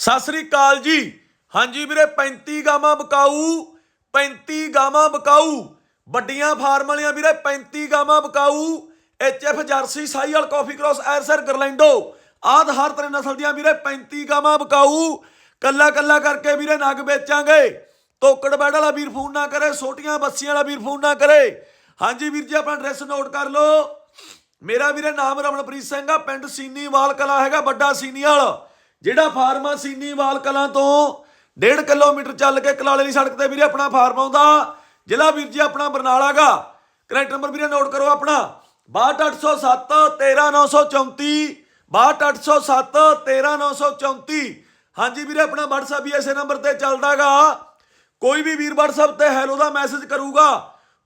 ਸਤਿ ਸ੍ਰੀ ਅਕਾਲ ਜੀ। ਹਾਂਜੀ ਵੀਰੇ 35 ਗਾਵਾਂ ਬਕਾਊ 35 ਗਾਵਾਂ ਬਕਾਊ। ਵੱਡੀਆਂ ਫਾਰਮ ਵਾਲੀਆਂ ਵੀਰੇ 35 ਗਾਵਾਂ ਬਕਾਊ। ਐਚਐਫ ਜਰਸੀ ਸਾਈਅਲ ਕਾਫੀ ਕ੍ਰੋਸ ਐਰਸਰ ਗਰਲੈਂਡੋ। ਆਦ ਹਰ ਤਰ੍ਹਾਂ ਨਸਲ ਦੀਆਂ ਵੀਰੇ 35 ਗਾਵਾਂ ਬਕਾਊ। ਕੱਲਾ ਕੱਲਾ ਕਰਕੇ ਵੀਰੇ ਨਗ ਵੇਚਾਂਗੇ। ਤੋਕੜ ਬੈੜ ਵਾਲਾ ਵੀਰ ਫੋਨ ਨਾ ਕਰੇ ਛੋਟੀਆਂ ਬੱਸੀਆਂ ਵਾਲਾ ਵੀਰ ਫੋਨ ਨਾ ਕਰੇ। ਹਾਂਜੀ ਵੀਰ ਜੀ, ਆਪਣਾ ਐਡਰੈਸ ਨੋਟ ਕਰ ਲਓ। ਮੇਰਾ ਵੀਰੇ ਨਾਮ ਰਮਨਪ੍ਰੀਤ ਸਿੰਘ ਆ, ਪਿੰਡ ਸੀਨੀਵਾਲ ਕਲਾ ਹੈਗਾ, ਵੱਡਾ ਸੀਨੀਵਾਲ। ਜਿਹੜਾ ਫਾਰਮ ਆ ਸੀਨੀਵਾਲ ਕਲਾਂ ਤੋਂ 1.5 ਕਿਲੋਮੀਟਰ ਚੱਲ ਕੇ ਕਲਾਲੇ ਦੀ ਸੜਕ ਤੇ ਵੀਰੇ ਆਪਣਾ ਫਾਰਮ ਆਉਂਦਾ। ਜ਼ਿਲ੍ਹਾ ਵੀਰ ਜੀ ਆਪਣਾ ਬਰਨਾਲਾ ਗਾ ਕਰੰਟ ਨੰਬਰ ਵੀਰੇ ਨੋਟ ਕਰੋ ਆਪਣਾ। 62807 13934 62807 13934 ਹਾਂਜੀ ਵੀਰੇ ਆਪਣਾ WhatsApp ਵੀ ਇਸੇ ਨੰਬਰ ਤੇ ਚੱਲਦਾਗਾ ਕੋਈ ਵੀ ਵੀਰ WhatsApp ਤੇ ਹੈਲੋ ਦਾ ਮੈਸੇਜ ਕਰੂਗਾ,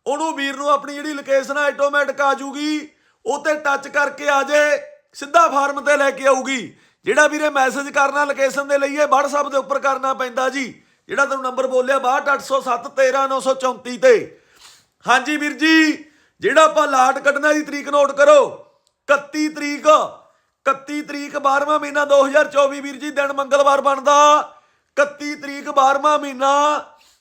ਉਹਨੂੰ ਵੀਰ ਨੂੰ ਆਪਣੀ ਜਿਹੜੀ ਲੋਕੇਸ਼ਨ ਆ ਆਟੋਮੈਟਿਕ ਆ ਜੂਗੀ। ਉਹ ਤੇ ਟੱਚ ਕਰਕੇ ਆ ਜੇ, ਸਿੱਧਾ ਫਾਰਮ ਤੇ ਲੈ ਕੇ ਆਊਗੀ। ਜਿਹੜਾ ਵੀਰੇ ਮੈਸੇਜ ਕਰਨਾ ਲੋਕੇਸ਼ਨ ਦੇ ਲਈ ਇਹ WhatsApp ਦੇ ਉੱਪਰ ਕਰਨਾ ਪੈਂਦਾ ਜੀ। ਜਿਹੜਾ ਤੁਹਾਨੂੰ ਨੰਬਰ ਬੋਲਿਆ 62807 13934 ਤੇ। ਹਾਂਜੀ ਵੀਰ ਜੀ, ਜਿਹੜਾ ਆਪਾਂ ਲਾਟ ਕੱਢਣਾ ਦੀ ਤਰੀਕ ਨੋਟ ਕਰੋ। 31 ਤਰੀਕ 31 ਤਰੀਕ 12ਵਾਂ ਮਹੀਨਾ 2024 ਵੀਰ ਜੀ, ਦਿਨ ਮੰਗਲਵਾਰ ਬਣਦਾ। 31 ਤਰੀਕ 12ਵਾਂ ਮਹੀਨਾ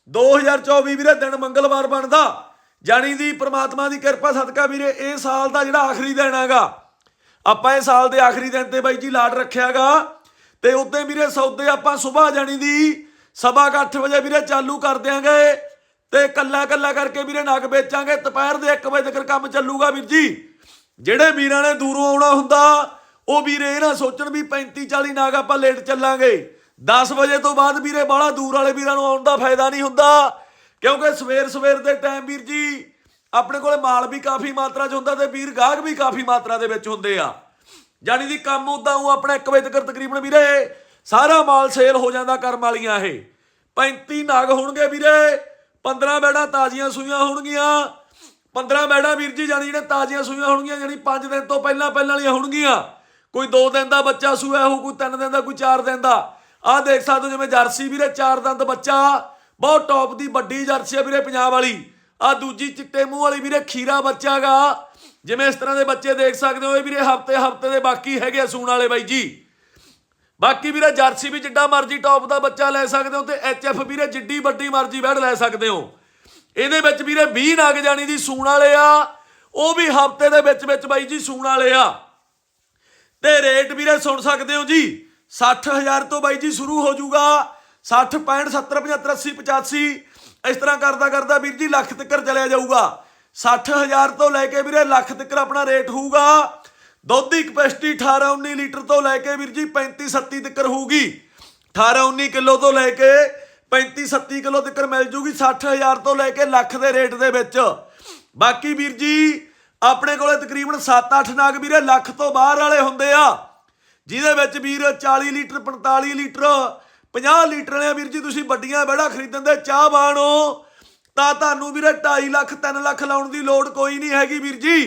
2024 ਵੀਰੇ, ਦਿਨ ਮੰਗਲਵਾਰ ਬਣਦਾ। ਜਾਣੀ ਦੀ ਪ੍ਰਮਾਤਮਾ ਦੀ ਕਿਰਪਾ ਸਦਕਾ ਵੀਰੇ, ਇਹ ਸਾਲ ਦਾ ਜਿਹੜਾ ਆਖਰੀ ਦਿਨ ਹੈਗਾ। ਆਪਾਂ ਇਹ ਸਾਲ ਦੇ ਆਖਰੀ ਦਿਨ ਤੇ ਬਾਈ ਜੀ ਲਾਟ ਰੱਖਿਆਗਾ। ਤੇ ਉੱਤੇ ਵੀਰੇ ਸੌਦੇ ਆਪਾਂ ਸਵੇਰ ਜਾਣੀ ਦੀ। ਸਵਾ ਕੁ ਅੱਠ ਵਜੇ ਵੀਰੇ ਚਾਲੂ ਕਰ ਦਿਆਂਗੇ। ਤੇ ਕੱਲਾ ਕੱਲਾ ਕਰਕੇ ਵੀਰੇ ਨਗ ਵੇਚਾਂਗੇ। ਦੁਪਹਿਰ ਦੇ 1 ਵਜੇ ਤੱਕ ਕੰਮ ਚੱਲੂਗਾ ਵੀਰ ਜੀ। ਜਿਹੜੇ ਵੀਰਾਂ ਨੇ ਦੂਰੋਂ ਆਉਣਾ ਹੁੰਦਾ, ਉਹ ਵੀਰੇ ਇਹ ਨਾ ਸੋਚਣ ਵੀ 35 40 ਨਾਗ ਆਪਾਂ ਲੇਟ ਚੱਲਾਂਗੇ। 10 ਵਜੇ ਤੋਂ ਬਾਅਦ ਵੀਰੇ ਬਾਹਲਾ ਦੂਰ ਵਾਲੇ ਵੀਰਾਂ ਨੂੰ ਆਉਣ ਦਾ ਫਾਇਦਾ ਨਹੀਂ ਹੁੰਦਾ। ਕਿਉਂਕਿ ਸਵੇਰ ਸਵੇਰ ਦੇ ਟਾਈਮ ਵੀਰ ਜੀ ਆਪਣੇ ਕੋਲੇ ਮਾਲ ਵੀ ਕਾਫੀ ਮਾਤਰਾ 'ਚ ਹੁੰਦਾ ਤੇ ਵੀਰ ਗਾਹਕ ਵੀ ਕਾਫੀ ਮਾਤਰਾ ਦੇ ਵਿੱਚ ਹੁੰਦੇ ਆ। ਜਾਨੀ ਦੀ ਕੰਮ ਉਦਾਂ ਉਹ ਆਪਣਾ 1 ਵਜੇ ਤੱਕ ਤਕਰੀਬਨ ਵੀਰੇ ਸਾਰਾ ਮਾਲ ਸੇਲ ਹੋ ਜਾਂਦਾ ਕਰਮ ਵਾਲੀਆਂ ਇਹ। 35 ਨਾਗ ਹੋਣਗੇ ਵੀਰੇ 15 ਬੈੜਾਂ ਤਾਜ਼ੀਆਂ ਸੂਈਆਂ ਹੋਣਗੀਆਂ। 15 ਬੈੜਾਂ ਵੀਰ ਜੀ ਜਾਨੀ ਜਿਹੜੇ ਤਾਜ਼ੀਆਂ ਸੂਈਆਂ ਹੋਣਗੀਆਂ ਜਾਨੀ 5 ਦਿਨ ਤੋਂ ਪਹਿਲਾਂ ਪਹਿਲਾਂ ਵਾਲੀਆਂ ਹੋਣਗੀਆਂ। ਕੋਈ 2 ਦਿਨ ਦਾ ਬੱਚਾ ਸੂਇਆ ਹੋ ਕੋਈ 3 ਦਿਨ ਦਾ, ਕੋਈ 4 ਦਿਨ ਦਾ। ਆਹ ਦੇਖ ਸਕਦੇ ਹੋ ਜਿਵੇਂ ਜਰਸੀ ਵੀਰੇ 4 ਦੰਦ ਬੱਚਾ। ਬਹੁਤ ਟੌਪ ਦੀ ਵੱਡੀ ਜਰਸੀ ਹੈ ਵੀਰੇ ਪੰਜਾਬ ਵਾਲੀ। ਆ ਦੂਜੀ ਚਿੱਟੇ ਮੂੰਹ ਵਾਲੀ ਵੀਰੇ ਖੀਰਾ ਬੱਚਾਗਾ। ਜਿਵੇਂ ਇਸ ਤਰ੍ਹਾਂ ਦੇ ਬੱਚੇ ਦੇਖ ਸਕਦੇ ਹੋ, ਇਹ ਵੀਰੇ ਹਫ਼ਤੇ ਹਫ਼ਤੇ ਦੇ ਬਾਕੀ ਹੈਗੇ ਆ ਸੂਣ ਵਾਲੇ ਬਾਈ ਜੀ। ਬਾਕੀ ਵੀਰੇ ਜਰਸੀ ਵੀ ਜਿੱਡਾ ਮਰਜ਼ੀ ਟੌਪ ਦਾ ਬੱਚਾ ਲੈ ਸਕਦੇ ਹੋ ਤੇ ਐਚਐਫ ਵੀਰੇ ਜਿੱਡੀ ਵੱਡੀ ਮਰਜ਼ੀ ਬੈੜ ਲੈ ਸਕਦੇ ਹੋ। ਇਹਦੇ ਵਿੱਚ ਵੀਰੇ 20 ਨਗ ਜਾਣੀ ਦੀ ਸੂਣ ਵਾਲੇ ਆ। ਉਹ ਵੀ ਹਫ਼ਤੇ ਦੇ ਵਿੱਚ ਵਿੱਚ ਬਾਈ ਜੀ ਸੂਣ ਵਾਲੇ ਆ। ਤੇ ਰੇਟ ਵੀਰੇ ਸੁਣ ਸਕਦੇ ਹੋ ਜੀ 60000 ਤੋਂ ਬਾਈ ਜੀ ਸ਼ੁਰੂ ਹੋ ਜਾਊਗਾ। 60 65 70 75 80 85 ਇਸ ਤਰ੍ਹਾਂ ਕਰਦਾ ਕਰਦਾ ਵੀਰ ਜੀ ਲੱਖ ਤੱਕ ਚਲਿਆ ਜਾਊਗਾ। 60000 ਤੋਂ ਲੈ ਕੇ ਵੀਰੇ ਲੱਖ ਤੱਕ ਆਪਣਾ ਰੇਟ ਹੋਊਗਾ। ਦੁੱਧ ਦੀ ਕਪੈਸਿਟੀ 18 19 ਲੀਟਰ ਤੋਂ ਲੈ ਕੇ ਵੀਰ ਜੀ 35 37 ਤੱਕ ਹੋਊਗੀ। 18 19 ਕਿਲੋ ਤੋਂ ਲੈ ਕੇ 35 37 ਕਿਲੋ ਤੱਕ ਮਿਲ ਜੂਗੀ 60000 ਤੋਂ ਲੈ ਕੇ ਲੱਖ ਦੇ ਰੇਟ ਦੇ ਵਿੱਚ। ਬਾਕੀ ਵੀਰ ਜੀ, ਆਪਣੇ ਕੋਲੇ ਤਕਰੀਬਨ 7-8 ਨਾਗ ਵੀਰੇ ਲੱਖ ਤੋਂ ਬਾਹਰ ਵਾਲੇ ਹੁੰਦੇ ਆ। ਜਿਹਦੇ ਵਿੱਚ ਵੀਰ 40 ਲੀਟਰ 45 ਲੀਟਰ 50 ਲੀਟਰ ਵਾਲੇ ਵੀਰ ਜੀ, ਤੁਸੀਂ ਵੱਡੀਆਂ ਬੈੜਾ ਖਰੀਦਣ ਦੇ ਚਾਹ ਬਾਣੋ ਤਾਂ ਤੁਹਾਨੂੰ ਵੀਰੇ 2.5 ਲੱਖ 3 ਲੱਖ ਲਾਉਣ ਦੀ ਲੋੜ ਕੋਈ ਨਹੀਂ ਹੈਗੀ ਵੀਰ ਜੀ।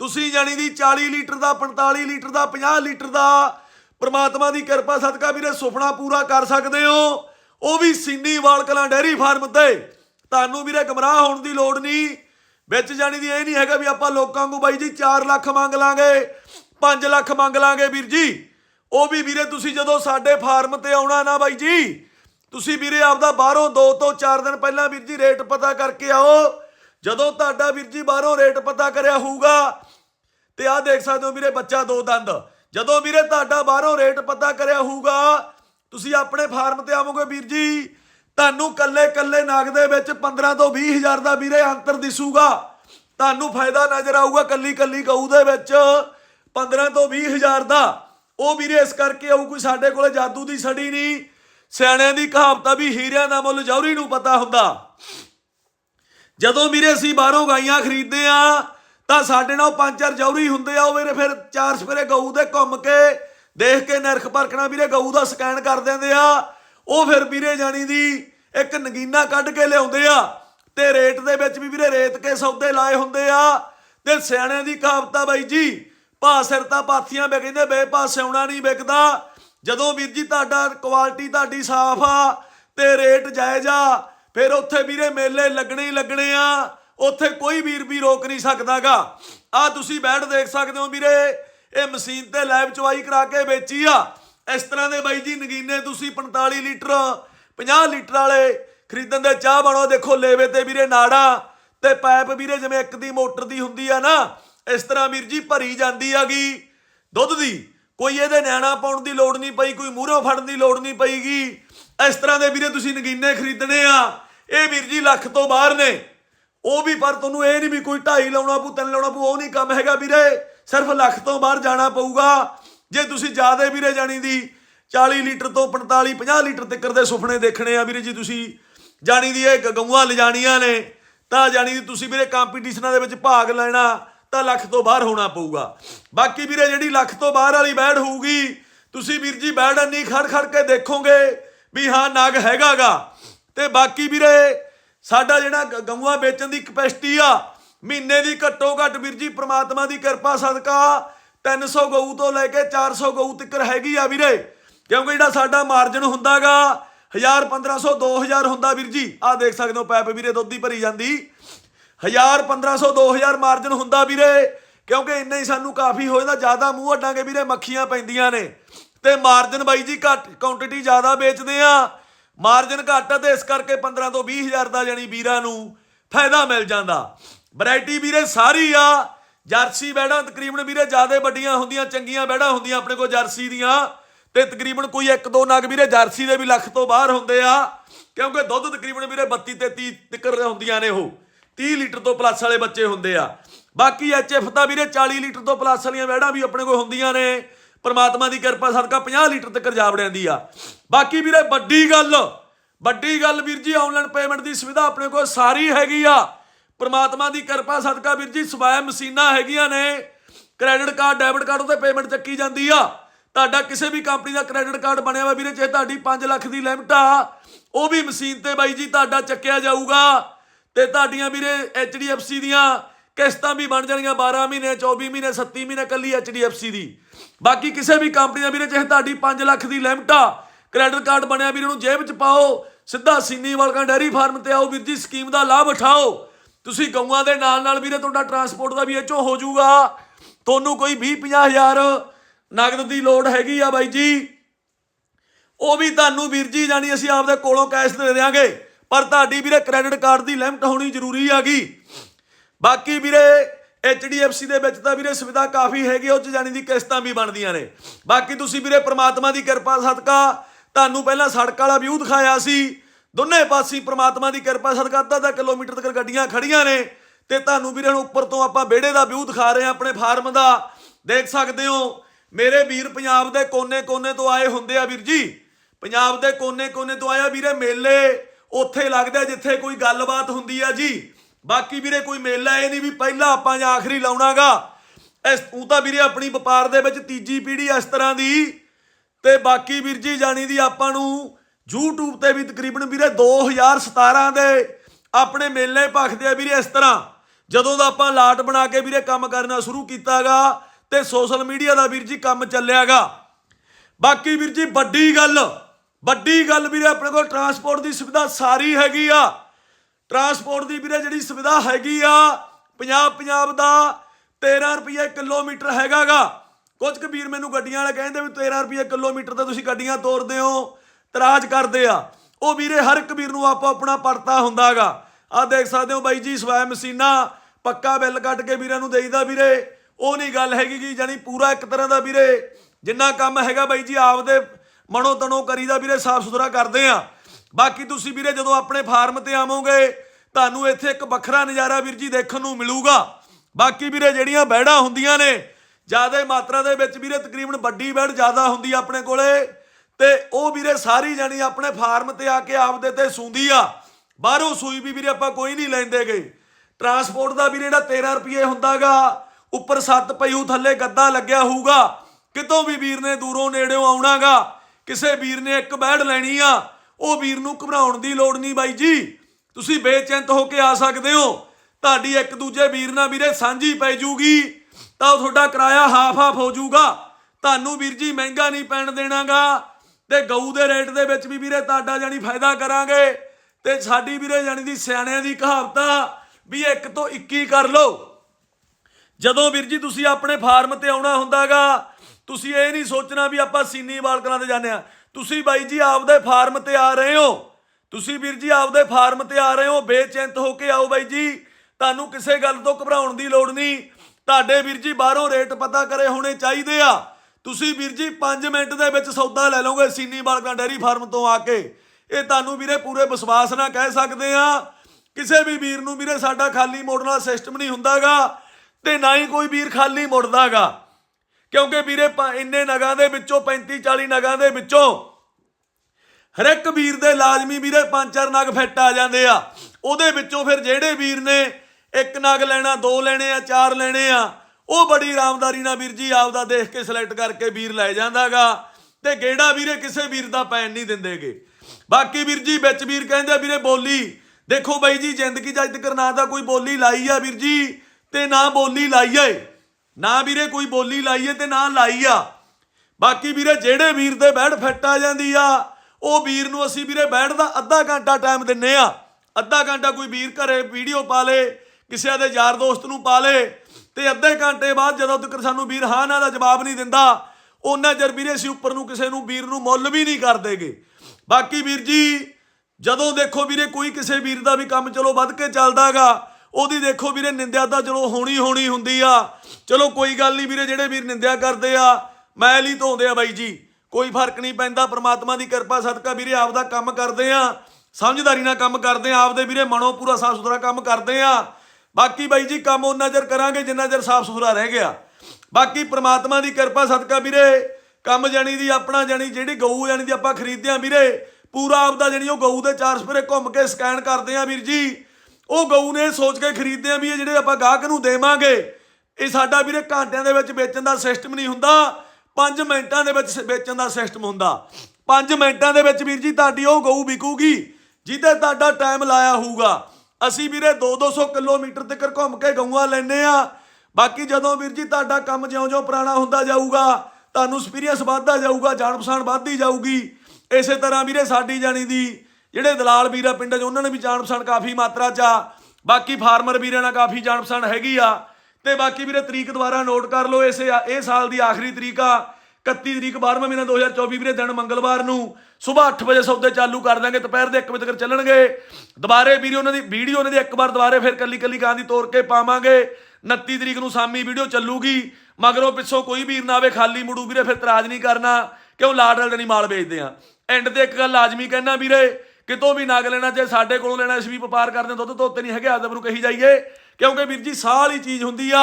ਤੁਸੀਂ ਜਾਣੀ ਦੀ 40 ਲੀਟਰ ਦਾ 45 ਲੀਟਰ ਦਾ 50 ਲੀਟਰ ਦਾ ਪ੍ਰਮਾਤਮਾ ਦੀ ਕਿਰਪਾ, ਸਦਕਾ ਵੀਰੇ ਸੁਪਨਾ ਪੂਰਾ ਕਰ ਸਕਦੇ ਹੋ। ਉਹ ਵੀ ਸਿੰਨੀ ਵਾਲ ਕਲਾਂ ਡੈਰੀ ਫਾਰਮ ਤੇ। ਤੁਹਾਨੂੰ ਵੀਰੇ ਗਮਰਾਹ ਹੋਣ ਦੀ ਲੋੜ ਨਹੀਂ। ਵਿੱਚ ਜਾਣੀ ਦੀ ਇਹ ਨਹੀਂ ਹੈਗਾ ਵੀ ਆਪਾਂ ਲੋਕਾਂ ਨੂੰ ਬਾਈ ਜੀ 4 ਲੱਖ ਮੰਗ ਲਾਂਗੇ 5 ਲੱਖ ਮੰਗ ਲਾਂਗੇ ਵੀਰ ਜੀ। ਉਹ ਵੀ ਵੀਰੇ ਤੁਸੀਂ ਜਦੋਂ ਸਾਡੇ ਫਾਰਮ ਤੇ ਆਉਣਾ ਨਾ ਬਾਈ ਜੀ, ਤੁਸੀਂ ਵੀਰੇ ਆਪਦਾ ਬਾਹਰੋਂ 2 ਤੋਂ 4 ਦਿਨ ਪਹਿਲਾਂ ਵੀਰ ਜੀ ਰੇਟ ਪਤਾ ਕਰਕੇ ਆਓ। ਜਦੋਂ ਤੁਹਾਡਾ ਵੀਰ ਜੀ ਬਾਹਰੋਂ ਰੇਟ ਪਤਾ ਕਰਿਆ ਹੋਊਗਾ, ਤੇ ਆਹ ਦੇਖ ਸਕਦੇ ਹੋ ਵੀਰੇ ਬੱਚਾ ਦੋ ਦੰਦ। ਜਦੋਂ ਵੀਰੇ ਤੁਹਾਡਾ ਬਾਹਰੋਂ ਰੇਟ ਪਤਾ ਕਰਿਆ ਹੋਊਗਾ, ਤੁਸੀਂ ਆਪਣੇ ਫਾਰਮ ਤੇ ਆਵੋਗੇ ਵੀਰ ਜੀ, ਤੁਹਾਨੂੰ ਕੱਲੇ ਕੱਲੇ ਨਾਗ ਦੇ ਵਿੱਚ 15 ਤੋਂ 20 ਹਜ਼ਾਰ ਦਾ ਵੀਰੇ ਅੰਤਰ ਦਿਸੂਗਾ। ਤੁਹਾਨੂੰ ਫਾਇਦਾ ਨਜ਼ਰ ਆਊਗਾ ਕੱਲੀ ਕੱਲੀ ਗਊ ਦੇ ਵਿੱਚ 15 ਤੋਂ 20 ਹਜ਼ਾਰ ਦਾ। ਉਹ ਵੀਰੇ ਇਸ ਕਰਕੇ ਆਊ ਕੋਈ ਸਾਡੇ ਕੋਲੇ ਜਾਦੂ ਦੀ ਸੜੀ ਨਹੀਂ। ਸਿਆਣਿਆਂ ਦੀ ਕਹਾਵਤ ਆ ਵੀ ਹੀਰਿਆਂ ਦਾ ਮੁੱਲ ਜੌਹਰੀ ਨੂੰ ਪਤਾ ਹੁੰਦਾ। ਜਦੋਂ ਵੀਰੇ ਅਸੀਂ ਬਾਹਰੋਂ ਗਾਈਆਂ ਖਰੀਦਦੇ ਆ, ਤਾਂ ਸਾਡੇ ਨਾਲ ਪੰਜ ਚਾਰ ਜੌਹਰੀ ਹੁੰਦੇ ਆ, ਉਹ ਵੀਰੇ ਫਿਰ ਚਾਰ ਸਵੇਰੇ ਗਊ ਦੇ ਘੁੰਮ ਕੇ ਦੇਖ ਕੇ ਨਰਖ ਪਰਖਣਾ ਵੀਰੇ, ਗਊ ਦਾ ਸਕੈਨ ਕਰ ਦਿੰਦੇ ਆ। ਉਹ ਫਿਰ ਵੀਰੇ ਜਾਣੀ ਦੀ ਇੱਕ ਨਗੀਨਾ ਕੱਢ ਕੇ ਲਿਆਉਂਦੇ ਆ ਤੇ ਰੇਟ ਦੇ ਵਿੱਚ ਵੀ ਵੀਰੇ ਰੇਤ ਕੇ ਸੌਦੇ ਲਾਏ ਹੁੰਦੇ ਆ। ਤੇ ਸਿਆਣਿਆਂ ਦੀ ਕਹਾਵਤ ਆ ਬਾਈ ਜੀ ਭਾ ਸਿਰ ਤਾਂ ਪਾਥੀਆਂ ਵੇ ਕਹਿੰਦੇ ਬੇਪਾ ਸਿਉਣਾ ਨਹੀਂ ਵਿਕਦਾ। ਜਦੋਂ ਵੀਰ ਜੀ ਤੁਹਾਡਾ ਕੁਆਲਿਟੀ ਤੁਹਾਡੀ ਸਾਫ਼ ਆ ਤੇ ਰੇਟ ਜਾਇਜ਼ ਆ, ਫਿਰ ਉੱਥੇ ਵੀਰੇ ਮੇਲੇ ਲੱਗਣੇ ਹੀ ਲੱਗਣੇ ਆ। ਉੱਥੇ ਕੋਈ ਵੀਰ ਵੀ ਰੋਕ ਨਹੀਂ ਸਕਦਾਗਾ। ਆ ਤੁਸੀਂ ਬੈਠ ਦੇਖ ਸਕਦੇ ਹੋ ਵੀਰੇ, ਇਹ ਮਸ਼ੀਨ ਤੇ ਲਾਈਵ ਚਵਾਈ ਕਰਾ ਕੇ ਵੇਚੀ ਆ। ਇਸ ਤਰ੍ਹਾਂ ਦੇ ਬਾਈ ਜੀ ਨਗੀਨੇ ਤੁਸੀਂ 45 ਲੀਟਰ 50 ਲੀਟਰ ਵਾਲੇ ਖਰੀਦਣ ਦੇ ਚਾਹ ਬਣੋ ਦੇਖੋ ਲੇਵੇ ਤੇ ਵੀਰੇ ਨਾੜਾ ਤੇ ਪਾਈਪ ਵੀਰੇ ਜਿਵੇਂ ਇੱਕ ਦੀ ਮੋਟਰ ਦੀ ਹੁੰਦੀ ਆ ਨਾ ਇਸ ਤਰ੍ਹਾਂ ਵੀਰ ਜੀ ਭਰੀ ਜਾਂਦੀ ਆਗੀ। ਦੁੱਧ ਦੀ ਕੋਈ ਇਹਦੇ ਨੈਣਾ ਪਾਉਣ ਦੀ ਲੋੜ ਨਹੀਂ ਪਈ, ਕੋਈ ਮੂਹਰੋਂ ਫੜਨ ਦੀ ਲੋੜ ਨਹੀਂ ਪਈਗੀ। ਇਸ ਤਰ੍ਹਾਂ ਦੇ ਵੀਰੇ ਤੁਸੀਂ ਨਗੀਨੇ ਖਰੀਦਣੇ ਆ। ਇਹ ਵੀਰ ਜੀ ਲੱਖ ਤੋਂ ਬਾਹਰ ਨੇ। ਉਹ ਵੀ ਪਰ ਤੁਹਾਨੂੰ ਇਹ ਨਹੀਂ ਵੀ ਕੋਈ ਢਾਈ ਲਾਉਣਾ ਪਊ, ਤਿੰਨ ਲਾਉਣਾ ਪਊ, ਉਹ ਨਹੀਂ ਕੰਮ ਹੈਗਾ ਵੀਰੇ। ਸਿਰਫ ਲੱਖ ਤੋਂ ਬਾਹਰ ਜਾਣਾ ਪਊਗਾ। ਜੇ ਤੁਸੀਂ ਜ਼ਿਆਦੇ ਵੀਰੇ ਜਾਣੀ ਦੀ 40 ਲੀਟਰ ਤੋਂ 45 50 ਲੀਟਰ ਤੱਕ ਦੇ ਸੁਪਨੇ ਦੇਖਣੇ ਆ ਵੀਰੇ ਜੀ ਤੁਸੀਂ, ਜਾਣੀ ਦੀ ਇਹ ਗਊਆਂ ਲਿਜਾਣੀਆਂ ਨੇ, ਤਾਂ ਜਾਣੀ ਦੀ ਤੁਸੀਂ ਵੀਰੇ ਕੰਪੀਟੀਸ਼ਨਾਂ ਦੇ ਵਿੱਚ ਭਾਗ ਲੈਣਾ। ਤਾਂ ਲੱਖ ਤੋਂ ਬਾਹਰ ਹੋਣਾ ਪਊਗਾ। ਬਾਕੀ ਵੀਰੇ, ਜਿਹੜੀ ਲੱਖ ਤੋਂ ਬਾਹਰ ਵਾਲੀ ਬੈੜ ਹੋਊਗੀ, ਤੁਸੀਂ ਵੀਰ ਜੀ ਬੈੜ ਨਹੀਂ ਖੜ ਖੜ ਕੇ ਦੇਖੋਗੇ ਵੀ ਹਾਂ, ਨਗ ਹੈਗਾਗਾ। ਤੇ ਬਾਕੀ ਵੀਰੇ, ਸਾਡਾ ਜਿਹੜਾ ਗ- ਗਊਆਂ ਵੇਚਣ ਦੀ ਕਪੈਸਿਟੀ ਆ, ਮਹੀਨੇ ਦੀ ਘੱਟੋ ਘੱਟ ਵੀਰ ਜੀ ਪ੍ਰਮਾਤਮਾ ਦੀ ਕਿਰਪਾ, ਸਦਕਾ 300 ਗਊ ਤੋਂ ਲੈ ਕੇ 400 ਗਊ ਤੱਕ ਹੈਗੀ ਆ ਵੀਰੇ। ਕਿਉਂਕਿ ਜਿਹੜਾ ਸਾਡਾ ਮਾਰਜਨ ਹੁੰਦਾਗਾ 1000 1500 2000 ਹੁੰਦਾ ਵੀਰ ਜੀ। ਆਹ ਦੇਖ ਸਕਦੇ ਹੋ, ਪੈਪ ਵੀਰੇ ਦੁੱਧ ਦੀ ਭਰੀ ਜਾਂਦੀ। 1000 1500 2000 ਮਾਰਜਨ ਹੁੰਦਾ ਵੀਰੇ। ਕਿਉਂਕਿ ਇੰਨਾ ਹੀ ਸਾਨੂੰ ਕਾਫੀ ਹੋ ਜਾਂਦਾ, ਜ਼ਿਆਦਾ ਮੂੰਹ ਅੱਡਾਂਗੇ ਵੀਰੇ, ਮੱਖੀਆਂ ਪੈਂਦੀਆਂ ਨੇ। ਤੇ ਮਾਰਜਨ ਬਾਈ ਜੀ ਘੱਟ ਕੁਆਂਟੀਟੀ ਜ਼ਿਆਦਾ ਵੇਚਦੇ ਆ। ਮਾਰਜਨ ਘੱਟ ਆ ਤੇ ਇਸ ਕਰਕੇ 15 ਤੋਂ 20000 ਦਾ ਜਾਨੀ ਵੀਰਾਂ ਨੂੰ ਫਾਇਦਾ ਮਿਲ ਜਾਂਦਾ। ਵੈਰਾਈਟੀ ਵੀਰੇ ਸਾਰੀ ਆ। ਜਰਸੀ ਬੈੜਾਂ ਤਕਰੀਬਨ ਵੀਰੇ ਜ਼ਿਆਦਾ ਵੱਡੀਆਂ ਹੁੰਦੀਆਂ, ਚੰਗੀਆਂ ਬੈੜਾਂ ਹੁੰਦੀਆਂ ਆਪਣੇ ਕੋਲ ਜਰਸੀ ਦੀਆਂ। ਤੇ ਤਕਰੀਬਨ ਕੋਈ ਇੱਕ ਦੋ ਨਗ ਵੀਰੇ ਜਰਸੀ ਦੇ ਵੀ ਲੱਖ ਤੋਂ ਬਾਹਰ ਹੁੰਦੇ ਆ। ਕਿਉਂਕਿ ਦੁੱਧ ਤਕਰੀਬਨ ਵੀਰੇ 32 ਤੇ 30 ਤੱਕ ਹੁੰਦੀਆਂ ਨੇ ਉਹ। 30 ਲੀਟਰ ਤੋਂ ਪਲੱਸ ਵਾਲੇ ਬੱਚੇ ਹੁੰਦੇ ਆ। ਬਾਕੀ ਐਚਐਫ ਤਾਂ ਵੀਰੇ 40 ਲੀਟਰ ਤੋਂ ਪਲੱਸ ਵਾਲੀਆਂ ਵੈੜਾਂ ਵੀ ਆਪਣੇ ਕੋਲ ਹੁੰਦੀਆਂ ਨੇ। ਪਰਮਾਤਮਾ ਦੀ ਕਿਰਪਾ ਸਦਕਾ 50 ਲੀਟਰ ਤੱਕ ਜਾ ਵੜਿਆਂਦੀ ਆ। ਬਾਕੀ ਵੀਰੇ ਵੱਡੀ ਗੱਲ ਵੱਡੀ ਗੱਲ ਵੀਰ ਜੀ ਆਨਲਾਈਨ ਪੇਮੈਂਟ ਦੀ ਸੁਵਿਧਾ ਆਪਣੇ ਕੋਲ ਸਾਰੀ ਹੈਗੀ ਆ। ਪਰਮਾਤਮਾ ਦੀ ਕਿਰਪਾ ਸਦਕਾ ਵੀਰ ਜੀ, ਸਵਾਇ ਮਸ਼ੀਨਾਂ ਹੈਗੀਆਂ ਨੇ। ਕ੍ਰੈਡਿਟ ਕਾਰਡ ਡੈਬਿਟ ਕਾਰਡ ਉਤੇ ਪੇਮੈਂਟ ਚੱਕੀ ਜਾਂਦੀ ਆ। ਤੁਹਾਡਾ ਕਿਸੇ ਵੀ ਕੰਪਨੀ ਦਾ ਕ੍ਰੈਡਿਟ ਕਾਰਡ ਬਣਿਆ ਵਾ ਵੀਰੇ, ਚਾਹੇ ਤੁਹਾਡੀ 5 ਲੱਖ ਦੀ ਲਿਮਟ ਆ, ਉਹ ਵੀ ਮਸ਼ੀਨ ਤੇ ਬਾਈ ਜੀ, ਤੁਹਾਡਾ ਚੱਕਿਆ ਜਾਊਗਾ। ਤੇ ਤੁਹਾਡੀਆਂ ਵੀਰੇ HDFC ਦੀਆਂ ਕਿਸ਼ਤਾਂ ਵੀ ਬਣ ਜਾਣਗੀਆਂ 12 ਮਹੀਨੇ 24 ਮਹੀਨੇ 37 ਮਹੀਨੇ ਕੱਲੀ HDFC ਦੀ। ਬਾਕੀ ਕਿਸੇ ਵੀ ਕੰਪਨੀ ਦਾ ਵੀਰੇ, ਚਾਹੇ ਤੁਹਾਡੀ 5 ਲੱਖ ਦੀ ਲਿਮਟ ਆ ਕ੍ਰੈਡਿਟ ਕਾਰਡ ਬਣਿਆ ਵੀਰੇ ਨੂੰ ਜੇਬ 'ਚ ਪਾਓ, ਸਿੱਧਾ ਸੀਨੀ ਵਲਕਾਂ ਡੈਰੀ ਫਾਰਮ ਤੇ ਆਓ ਵੀਰ ਜੀ, ਸਕੀਮ ਦਾ ਲਾਭ ਉਠਾਓ। ਤੁਸੀਂ ਗਊਆਂ ਦੇ ਨਾਲ ਨਾਲ ਵੀਰੇ, ਤੁਹਾਡਾ ਟਰਾਂਸਪੋਰਟ ਦਾ ਵੀ ਇਹ 'ਚੋਂ ਹੋ ਜਾਊਗਾ। ਤੁਹਾਨੂੰ ਕੋਈ 20 50 ਹਜ਼ਾਰ ਨਗਦ ਦੀ ਲੋੜ ਹੈਗੀ ਆ ਬਾਈ ਜੀ। ਉਹ ਵੀ ਤੁਹਾਨੂੰ ਵੀਰ ਜੀ ਜਾਨੀ ਅਸੀਂ ਆਪਦੇ ਕੋਲੋਂ ਕੈਸ਼ ਦੇ ਦੇਵਾਂਗੇ। ਪਰ ਤੁਹਾਡੀ ਵੀਰੇ ਕ੍ਰੈਡਿਟ ਕਾਰਡ ਦੀ ਲਿਮਟ ਹੋਣੀ ਜ਼ਰੂਰੀ ਹੈਗੀ। ਬਾਕੀ ਵੀਰੇ HDFC ਦੇ ਵਿੱਚ ਤਾਂ ਵੀਰੇ ਸੁਵਿਧਾ ਕਾਫੀ ਹੈਗੀ, ਉਹ ਚ ਜਾਣੀ ਦੀ ਕਿਸ਼ਤਾਂ ਵੀ ਬਣਦੀਆਂ ਨੇ। ਬਾਕੀ ਤੁਸੀਂ ਵੀਰੇ ਪ੍ਰਮਾਤਮਾ ਦੀ ਕਿਰਪਾ ਸਦਕਾ, ਤੁਹਾਨੂੰ ਪਹਿਲਾਂ ਸੜਕ ਵਾਲਾ ਵਿਊ ਦਿਖਾਇਆ ਸੀ। ਦੋਨੇ ਪਾਸੇ ਪ੍ਰਮਾਤਮਾ ਦੀ ਕਿਰਪਾ ਸਦਕਾ, ਅੱਧਾ ਅੱਧਾ ਕਿਲੋਮੀਟਰ ਤੱਕ ਗੱਡੀਆਂ ਖੜੀਆਂ ਨੇ ਤੇ ਤੁਹਾਨੂੰ ਵੀਰੇ ਹੁਣ ਉੱਪਰ ਤੋਂ ਆਪਾਂ ਵਿਹੜੇ ਦਾ ਵਿਊ ਦਿਖਾ ਰਹੇ ਹਾਂ ਆਪਣੇ ਫਾਰਮ ਦਾ। ਦੇਖ ਸਕਦੇ ਹੋ, ਮੇਰੇ ਵੀਰ ਪੰਜਾਬ ਦੇ ਕੋਨੇ-ਕੋਨੇ ਤੋਂ ਆਏ ਹੁੰਦੇ ਆ ਵੀਰ ਜੀ। ਪੰਜਾਬ ਦੇ ਕੋਨੇ-ਕੋਨੇ ਤੋਂ ਆਇਆ ਵੀਰੇ ਮੇਲੇ। ਉੱਥੇ ਲੱਗਦਾ ਜਿੱਥੇ ਕੋਈ ਗੱਲਬਾਤ ਹੁੰਦੀ ਆ ਜੀ। ਬਾਕੀ ਵੀਰੇ ਕੋਈ ਮੇਲਾ ਇਹ ਨਹੀਂ ਵੀ ਪਹਿਲਾਂ ਆਪਾਂ ਜਾਂ ਆਖਰੀ ਲਾਉਣਾਗਾ। ਇਸ ਤੂੰ ਤਾਂ ਵੀਰੇ ਆਪਣੀ ਵਪਾਰ ਦੇ ਵਿੱਚ ਤੀਜੀ ਪੀੜ੍ਹੀ ਇਸ ਤਰ੍ਹਾਂ ਦੀ। ਤੇ ਬਾਕੀ ਵੀਰ ਜੀ ਜਾਣੀ ਦੀ ਆਪਾਂ ਨੂੰ YouTube ਤੇ ਵੀ ਤਕਰੀਬਨ ਵੀਰੇ 2017 ਦੇ ਆਪਣੇ ਮੇਲੇ ਭਖਦੇ ਆ ਵੀਰੇ ਇਸ ਤਰ੍ਹਾਂ। ਜਦੋਂ ਦਾ ਆਪਾਂ ਲਾਟ ਬਣਾ ਕੇ ਵੀਰੇ ਕੰਮ ਕਰਨਾ ਸ਼ੁਰੂ ਕੀਤਾਗਾ ਤੇ ਸੋਸ਼ਲ ਮੀਡੀਆ ਦਾ ਵੀਰ ਜੀ ਕੰਮ ਚੱਲਿਆਗਾ। ਬਾਕੀ ਵੀਰ ਜੀ ਵੱਡੀ ਗੱਲ ਵੱਡੀ ਗੱਲ ਵੀਰੇ, ਆਪਣੇ ਕੋਲ ਟਰਾਂਸਪੋਰਟ ਦੀ ਸੁਵਿਧਾ ਸਾਰੀ ਹੈਗੀ ਆ। ਟਰਾਂਸਪੋਰਟ ਦੀ ਵੀਰੇ ਜਿਹੜੀ ਸੁਵਿਧਾ ਹੈਗੀ ਆ ਪੰਜਾਬ ਪੰਜਾਬ ਦਾ 13 ਰੁਪਏ ਕਿਲੋਮੀਟਰ ਹੈਗਾਗਾ। ਕੁਝ ਕੁ ਵੀਰ ਮੈਨੂੰ ਗੱਡੀਆਂ ਵਾਲੇ ਕਹਿੰਦੇ ਵੀ 13 ਰੁਪਏ ਕਿਲੋਮੀਟਰ ਤੇ ਤੁਸੀਂ ਗੱਡੀਆਂ ਤੋਰਦੇ ਹੋ, ਤਰਾਜ ਕਰਦੇ ਆ। ਉਹ ਵੀਰੇ ਹਰ ਇੱਕ ਵੀਰ ਨੂੰ ਆਪੋ ਆਪਣਾ ਪੜਤਾ ਹੁੰਦਾਗਾ। ਆ ਦੇਖ ਸਕਦੇ ਹੋ ਬਾਈ ਜੀ ਸਵੈ ਮਸ਼ੀਨਾ, ਪੱਕਾ ਬਿੱਲ ਕੱਟ ਕੇ ਵੀਰਾਂ ਨੂੰ ਦੇਈਦਾ ਵੀਰੇ। ਉਹ ਨਹੀਂ ਗੱਲ ਹੈਗੀ ਜੀ ਜਾਨੀ ਪੂਰਾ ਇੱਕ ਤਰ੍ਹਾਂ ਦਾ ਵੀਰੇ, ਜਿੰਨਾ ਕੰਮ ਹੈਗਾ ਬਾਈ ਜੀ, ਆਪਦੇ ਮਣੋ ਤਣੋ ਕਰੀਦਾ ਵੀਰੇ, ਸਾਫ਼ ਸੁਥਰਾ ਕਰਦੇ ਆ। ਬਾਕੀ ਤੁਸੀਂ ਵੀਰੇ, ਜਦੋਂ ਆਪਣੇ ਫਾਰਮ ਤੇ ਆਵੋਗੇ, ਤੁਹਾਨੂੰ ਇੱਥੇ ਇੱਕ ਵੱਖਰਾ ਨਜ਼ਾਰਾ ਵੀਰ ਜੀ ਦੇਖਣ ਨੂੰ ਮਿਲੂਗਾ। ਬਾਕੀ ਵੀਰੇ, ਜਿਹੜੀਆਂ ਬੈੜਾਂ ਹੁੰਦੀਆਂ ਨੇ, ਜ਼ਿਆਦਾ ਮਾਤਰਾ ਦੇ ਵਿੱਚ ਵੀਰੇ, ਤਕਰੀਬਨ ਵੱਡੀ ਬੈੜ ਜ਼ਿਆਦਾ ਹੁੰਦੀ ਆ ਆਪਣੇ ਕੋਲੇ। ਤੇ ਉਹ ਵੀਰੇ, ਸਾਰੀ ਜਾਣੀ ਆਪਣੇ ਫਾਰਮ ਤੇ ਆ ਕੇ ਆਪਦੇ ਤੇ ਸੂੰਦੀ ਆ। ਬਾਹਰੋਂ ਸੂਈ ਵੀ ਵੀਰੇ, ਆਪਾਂ ਕੋਈ ਨਹੀਂ ਲੈਂਦੇ ਗਏ ਟਰਾਂਸਪੋਰਟ ਦਾ ਵੀਰੇ, ਜਿਹੜਾ 13 ਰੁਪਏ ਹੁੰਦਾਗਾ, ਉੱਪਰ ਸੱਤ ਪਈੂ ਥੱਲੇ ਗੱਦਾ ਲੱਗਿਆ ਹੋਊਗਾ ਕਿਤੋਂ ਵੀ ਵੀਰ ਨੇ ਦੂਰੋਂ ਨੇੜਿਓਂ ਆਉਣਾਗਾ ਕਿਸੇ ਵੀਰ ਨੇ ਇੱਕ ਬੈੜ ਲੈਣੀ ਆ, ਉਹ ਵੀਰ ਨੂੰ ਘਬਰਾਉਣ ਦੀ ਲੋੜ ਨਹੀਂ ਬਾਈ ਜੀ। ਤੁਸੀਂ ਬੇਚਿੰਤ ਹੋ ਕੇ ਆ ਸਕਦੇ ਹੋ। ਤੁਹਾਡੀ ਇੱਕ ਦੂਜੇ ਵੀਰ ਨਾਲ ਵੀਰੇ ਸਾਂਝੀ ਪੈ ਜੂਗੀ, ਤਾਂ ਉਹ ਤੁਹਾਡਾ ਕਿਰਾਇਆ ਹਾਫ ਹਾਫ ਹੋ ਜਾਊਗਾ ਤੁਹਾਨੂੰ ਵੀਰ ਜੀ ਮਹਿੰਗਾ ਨਹੀਂ ਪੈਣ ਦੇਣਾਗਾ। ਤੇ ਗਊ ਦੇ ਰੇਟ ਦੇ ਵਿੱਚ ਵੀ ਵੀਰੇ ਤੁਹਾਡਾ ਜਾਨੀ ਫਾਇਦਾ ਕਰਾਂਗੇ। ਤੇ ਸਾਡੀ ਵੀਰੇ ਜਾਨੀ ਦੀ ਸਿਆਣਿਆਂ ਦੀ ਕਹਾਵਤ ਆ ਵੀ ਇੱਕ ਤੋਂ 21 ਕਰ ਲਓ। ਜਦੋਂ ਵੀਰ ਜੀ ਤੁਸੀਂ ਆਪਣੇ ਫਾਰਮ ਤੇ ਆਉਣਾ ਹੁੰਦਾਗਾ ਤੁਸੀਂ ਇਹ ਨਹੀਂ ਸੋਚਣਾ ਵੀ ਆਪਾਂ ਸੀਨੀ ਬਾਲਕਰਾਂ ਤੇ ਜਾਂਦੇ ਆ ਤੁਸੀਂ ਬਾਈ ਜੀ ਆਪਦੇ ਫਾਰਮ ਤੇ ਆ ਰਹੇ ਹੋ। ਤੁਸੀਂ ਵੀਰ ਜੀ ਆਪਦੇ ਫਾਰਮ ਤੇ ਆ ਰਹੇ ਹੋ, ਬੇਚਿੰਤ ਹੋ ਕੇ ਆਓ ਬਾਈ ਜੀ। ਤੁਹਾਨੂੰ ਕਿਸੇ ਗੱਲ ਤੋਂ ਘਬਰਾਉਣ ਦੀ ਲੋੜ ਨਹੀਂ। ਤੁਹਾਡੇ ਵੀਰ ਜੀ ਬਾਹਰੋਂ ਰੇਟ ਪਤਾ ਕਰੇ ਹੋਣੇ ਚਾਹੀਦੇ ਆ। ਤੁਸੀਂ ਵੀਰ ਜੀ 5 ਮਿੰਟ ਦੇ ਵਿੱਚ ਸੌਦਾ ਲੈ ਲਓਗੇ ਸੀਨੀ ਬਾਲਕਾਂ ਡੈਰੀ ਫਾਰਮ ਤੋਂ ਆ ਕੇ। ਇਹ ਤੁਹਾਨੂੰ ਵੀਰੇ ਪੂਰੇ ਵਿਸ਼ਵਾਸ ਨਾਲ ਕਹਿ ਸਕਦੇ ਆ। ਕਿਸੇ ਵੀ ਵੀਰ ਨੂੰ ਵੀਰੇ ਸਾਡਾ ਖਾਲੀ ਮੋੜਨ ਵਾਲਾ ਸਿਸਟਮ ਨਹੀਂ ਹੁੰਦਾਗਾ ਤੇ ਨਾ ਹੀ ਕੋਈ ਵੀਰ ਖਾਲੀ ਮੁੜਦਾਗਾ। ਕਿਉਂਕਿ ਵੀਰੇ ਪ- ਇੰਨੇ ਨਗਾਂ ਦੇ ਵਿੱਚੋਂ 35 40 ਨਗਾਂ ਦੇ ਵਿੱਚੋਂ ਹਰ ਇੱਕ ਵੀਰ ਦੇ ਲਾਜ਼ਮੀ ਵੀਰੇ ਪੰਜ ਚਾਰ ਨਗ ਫਿੱਟ ਆ ਜਾਂਦੇ ਆ। ਉਹਦੇ ਵਿੱਚੋਂ ਫਿਰ ਜਿਹੜੇ ਵੀਰ ਨੇ ਇੱਕ ਨਗ ਲੈਣਾ, ਦੋ ਲੈਣੇ ਆ, ਚਾਰ ਲੈਣੇ ਆ, ਉਹ ਬੜੀ ਆਰਾਮਦਾਰੀ ਨਾਲ ਵੀਰ ਜੀ ਆਪਦਾ ਦੇਖ ਕੇ ਸਿਲੈਕਟ ਕਰਕੇ ਵੀਰ ਲੈ ਜਾਂਦਾਗਾ ਤੇ ਗੇੜਾ ਵੀਰੇ ਕਿਸੇ ਵੀਰ ਦਾ ਪੈਣ ਨਹੀਂ ਦਿੰਦੇਗੇ। ਬਾਕੀ ਵੀਰ ਜੀ ਵਿੱਚ ਵੀਰ ਕਹਿੰਦੇ ਆ, ਵੀਰੇ ਬੋਲੀ, ਦੇਖੋ ਬਾਈ ਜੀ ਜ਼ਿੰਦਗੀ ਜਦ ਤੱਕ ਨਾ ਤਾਂ ਕੋਈ ਬੋਲੀ ਲਾਈ ਆ ਵੀਰ ਜੀ, ਤੇ ਨਾ ਬੋਲੀ ਲਾਈ ਏ ਨਾ ਵੀਰੇ ਕੋਈ ਬੋਲੀ ਲਾਈਏ ਤੇ ਨਾ ਲਾਈ ਆ ਬਾਕੀ ਵੀਰੇ ਜਿਹੜੇ ਵੀਰ ਦੇ ਬੈਠ ਫਿੱਟ ਆ ਜਾਂਦੀ ਆ, ਉਹ ਵੀਰ ਨੂੰ ਅਸੀਂ ਵੀਰੇ ਬੈਠ ਦਾ ਅੱਧਾ ਘੰਟਾ ਟਾਈਮ ਦਿੰਨੇ ਆ। ਅੱਧਾ ਘੰਟਾ ਕੋਈ ਵੀਰ ਘਰੇ ਵੀਡੀਓ ਪਾ ਲੇ, ਕਿਸੇ ਦੇ ਯਾਰ ਦੋਸਤ ਨੂੰ ਪਾ ਲੇ, ਤੇ ਅੱਧੇ ਘੰਟੇ ਬਾਅਦ ਜਦੋਂ ਤੱਕ ਸਾਨੂੰ ਵੀਰ ਹਾਂ ਨਾ ਦਾ ਜਵਾਬ ਨਹੀਂ ਦਿੰਦਾ ਉਹਨਾਂ ਚਿਰ ਵੀਰੇ ਅਸੀਂ ਉੱਪਰ ਨੂੰ ਕਿਸੇ ਨੂੰ ਵੀਰ ਨੂੰ ਮੁੱਲ ਵੀ ਨਹੀਂ ਕਰਦੇਗੇ ਬਾਕੀ ਵੀਰ ਜੀ, ਜਦੋਂ ਦੇਖੋ ਵੀਰੇ ਕੋਈ ਕਿਸੇ ਵੀਰ ਦਾ ਵੀ ਕੰਮ ਚਲੋ ਵੱਧ ਕੇ ਚੱਲਦਾਗਾ ਉਹਦੀ ਦੇਖੋ ਵੀਰੇ ਨਿੰਦਿਆ ਤਾਂ ਚਲੋ ਹੋਣੀ ਹੋਣੀ ਹੁੰਦੀ ਆ। ਚਲੋ ਕੋਈ ਗੱਲ ਨਹੀਂ ਵੀਰੇ, ਜਿਹੜੇ ਵੀਰ ਨਿੰਦਿਆ ਕਰਦੇ ਆ ਮੈਲ ਹੀ ਧੋਂਦੇ ਆ ਬਾਈ ਜੀ। ਕੋਈ ਫ਼ਰਕ ਨਹੀਂ ਪੈਂਦਾ, ਪ੍ਰਮਾਤਮਾ ਦੀ ਕਿਰਪਾ, ਸਦਕਾ ਵੀਰੇ ਆਪਦਾ ਕੰਮ ਕਰਦੇ ਆ। ਸਮਝਦਾਰੀ ਨਾਲ ਕੰਮ ਕਰਦੇ ਆ, ਆਪਦੇ ਵੀਰੇ ਮਨੋਂ ਪੂਰਾ ਸਾਫ਼ ਸੁਥਰਾ ਕੰਮ ਕਰਦੇ ਆ। ਬਾਕੀ ਬਾਈ ਜੀ ਕੰਮ ਉਹਨਾਂ ਚਿਰ ਕਰਾਂਗੇ, ਜਿੰਨਾ ਚਿਰ ਸਾਫ਼ ਸੁਥਰਾ ਰਹਿ ਗਿਆ। ਬਾਕੀ ਪ੍ਰਮਾਤਮਾ ਦੀ ਕਿਰਪਾ, ਸਦਕਾ ਵੀਰੇ, ਕੰਮ ਜਾਣੀ ਦੀ, ਆਪਣਾ ਜਾਣੀ, ਜਿਹੜੀ ਗਊ ਜਾਣੀ ਦੀ ਆਪਾਂ ਖਰੀਦਦੇ ਆ ਵੀਰੇ, ਪੂਰਾ ਆਪਦਾ ਜਾਣੀ ਉਹ ਗਊ ਦੇ ਚਾਰ ਸਪਰੇ ਘੁੰਮ ਕੇ ਸਕੈਨ ਕਰਦੇ ਆ ਵੀਰ ਜੀ। ਉਹ ਗਊ ਨੇ ਇਹ ਸੋਚ ਕੇ ਖਰੀਦਦੇ ਆ ਵੀ ਇਹ ਜਿਹੜੇ ਆਪਾਂ ਗਾਹਕ ਨੂੰ ਦੇਵਾਂਗੇ, ਇਹ ਸਾਡਾ ਵੀਰੇ ਘੰਟਿਆਂ ਦੇ ਵਿੱਚ ਵੇਚਣ ਦਾ ਸਿਸਟਮ ਨਹੀਂ ਹੁੰਦਾ 5 ਮਿੰਟਾਂ ਦੇ ਵਿੱਚ ਵੇਚਣ ਦਾ ਸਿਸਟਮ ਹੁੰਦਾ। 5 ਮਿੰਟਾਂ ਦੇ ਵਿੱਚ ਵੀਰ ਜੀ ਤੁਹਾਡੀ ਉਹ ਗਊ ਵਿਕੂਗੀ, ਜਿਹਦੇ ਤੁਹਾਡਾ ਟਾਈਮ ਲਾਇਆ ਹੋਊਗਾ। ਅਸੀਂ ਵੀਰੇ 2-200 ਕਿਲੋਮੀਟਰ ਤੱਕ ਘੁੰਮ ਕੇ ਗਊਆਂ ਲੈਨੇ ਆ। ਬਾਕੀ ਜਦੋਂ ਵੀਰ ਜੀ ਤੁਹਾਡਾ ਕੰਮ ਜਿਉਂ-ਜਿਉਂ ਪੁਰਾਣਾ ਹੁੰਦਾ ਜਾਊਗਾ, ਤੁਹਾਨੂੰ ਐਕਸਪੀਰੀਅੰਸ ਵੱਧਦਾ ਜਾਊਗਾ ਜਾਣ ਪਛਾਣ ਵੱਧਦੀ ਜਾਊਗੀ। ਇਸੇ ਤਰ੍ਹਾਂ ਵੀਰੇ ਸਾਡੀ ਜਾਣੀ ਦੀ ਜਿਹੜੇ ਦਲਾਲ ਵੀਰ ਆ ਪਿੰਡਾਂ 'ਚ, ਉਹਨਾਂ ਨੇ ਵੀ ਜਾਣ ਪਛਾਣ ਕਾਫੀ ਮਾਤਰਾ 'ਚ ਆ। ਬਾਕੀ ਫਾਰਮਰ ਵੀਰਾਂ ਨਾਲ ਕਾਫੀ ਜਾਣ ਪਛਾਣ ਹੈਗੀ ਆ। ਤੇ ਬਾਕੀ ਵੀਰੇ ਤਰੀਕ ਦੁਬਾਰਾ ਨੋਟ ਕਰ ਲਓ, ਇਸੇ ਇਹ ਸਾਲ ਦੀ ਆਖਰੀ ਤਰੀਕ ਆ। 31 ਤਰੀਕ 12ਵਾਂ ਮਹੀਨਾ 2024 ਵੀਰੇ, ਦਿਨ ਮੰਗਲਵਾਰ ਨੂੰ ਸਵੇਰ 8 ਵਜੇ ਸੌਦੇ ਚਾਲੂ ਕਰ ਦਾਂਗੇ, ਦੁਪਹਿਰ ਦੇ 1 ਵਜੇ ਤੱਕ ਚੱਲਣਗੇ। ਦੁਬਾਰੇ ਵੀਰੇ ਉਹਨਾਂ ਦੀ ਵੀਡੀਓ ਉਹਨਾਂ ਦੀ ਇੱਕ ਵਾਰ ਦੁਬਾਰੇ ਫਿਰ ਕੱਲੀ ਕੱਲੀ ਗਾਂ ਦੀ ਤੋੜ ਕੇ ਪਾਵਾਂਗੇ। 29 ਤਰੀਕ ਨੂੰ ਸਾਮੀ ਵੀਡੀਓ ਚੱਲੂਗੀ। ਮਗਰੋਂ ਪਿੱਛੋਂ ਕੋਈ ਵੀਰ ਨਾ ਆਵੇ, ਖਾਲੀ ਮੁੜੂ ਵੀਰੇ, ਫਿਰ ਤਰਾਜ ਨਹੀਂ ਕਰਨਾ ਕਿਉਂ ਲਾੜ ਵਾਲੇ ਨਹੀਂ ਮਾਲ ਵੇਚਦੇ ਆ। ਐਂਡ ਤੇ ਇੱਕ ਗੱਲ ਲਾਜ਼ਮੀ ਕਹਿਣਾ ਵੀਰੇ ਕਿਤੋਂ ਵੀ ਨਾਗ ਲੈਣਾ ਚਾਹੇ ਸਾਡੇ ਕੋਲੋਂ ਲੈਣਾ ਅਸੀਂ ਵੀ ਵਪਾਰ ਕਰਦੇ ਹਾਂ, ਦੁੱਧ ਧੋਤੇ ਨਹੀਂ ਹੈਗੇ ਆਦਮ ਨੂੰ ਕਹੀ ਜਾਈਏ। ਕਿਉਂਕਿ ਵੀਰ ਜੀ ਸਾਹ ਵਾਲੀ ਚੀਜ਼ ਹੁੰਦੀ ਆ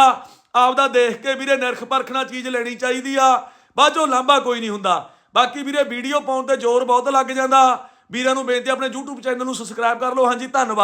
ਆਪਦਾ ਦੇਖ ਕੇ ਵੀਰੇ ਨਿਰਖ ਪਰਖਣਾ ਚੀਜ਼ ਲੈਣੀ ਚਾਹੀਦੀ ਆ ਬਾਝੋਂ ਲਾਂਭਾ ਕੋਈ ਨਹੀਂ ਹੁੰਦਾ। ਬਾਕੀ ਵੀਰੇ ਵੀਡੀਓ ਪਾਉਣ ਤੇ ਜ਼ੋਰ ਬਹੁਤ ਲੱਗ ਜਾਂਦਾ। ਵੀਰਾਂ ਨੂੰ ਬੇਨਤੀ ਆਪਣੇ YouTube ਚੈਨਲ ਨੂੰ ਸਬਸਕ੍ਰਾਈਬ ਕਰ ਲਓ। ਹਾਂਜੀ ਧੰਨਵਾਦ।